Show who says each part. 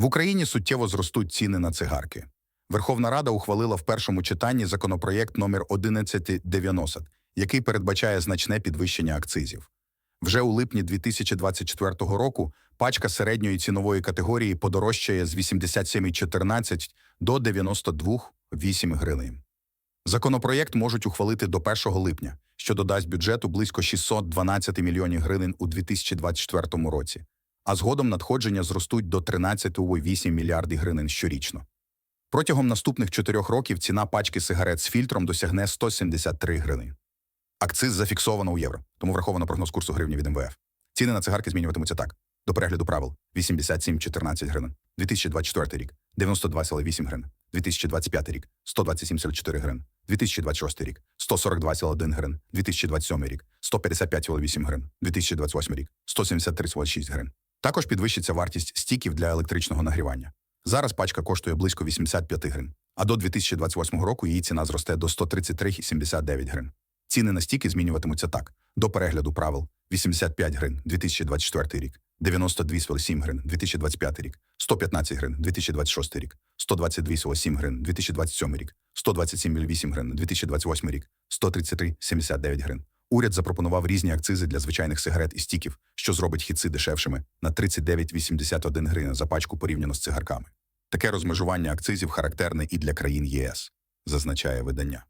Speaker 1: В Україні суттєво зростуть ціни на цигарки. Верховна Рада ухвалила в першому читанні законопроєкт номер 1190, який передбачає значне підвищення акцизів. Вже у липні 2024 року пачка середньої цінової категорії подорожчає з 87,14 до 92,8 гривень. Законопроєкт можуть ухвалити до 1 липня, що додасть бюджету близько 612 мільйонів гривень у 2024 році, а згодом надходження зростуть до 13,8 мільярдів гривень щорічно. Протягом наступних чотирьох років ціна пачки сигарет з фільтром досягне 173 гривень. Акциз зафіксовано у євро, тому враховано прогноз курсу гривні від МВФ. Ціни на цигарки змінюватимуться так. До перегляду правил 87,14 гривень. 2024 рік 92,8 гривень. 2025 рік 127,4 гривень. 2026 рік 142,1 гривень. 2027 рік 155,8 гривень. 2028 рік 173,6 гривень. Також підвищиться вартість стіків для електричного нагрівання. Зараз пачка коштує близько 85 гривень, а до 2028 року її ціна зросте до 133,79 гривень. Ціни на стіки змінюватимуться так. До перегляду правил 85 гривень 2024 рік, 92,7 гривень 2025 рік, 115 гривень 2026 рік, 122,7 гривень 2027 рік, 127,8 гривень 2028 рік, 133,79 гривень. Уряд запропонував різні акцизи для звичайних сигарет і стіків, що зробить хіци дешевшими на 39,81 гривень за пачку порівняно з цигарками. Таке розмежування акцизів характерне і для країн ЄС, зазначає видання.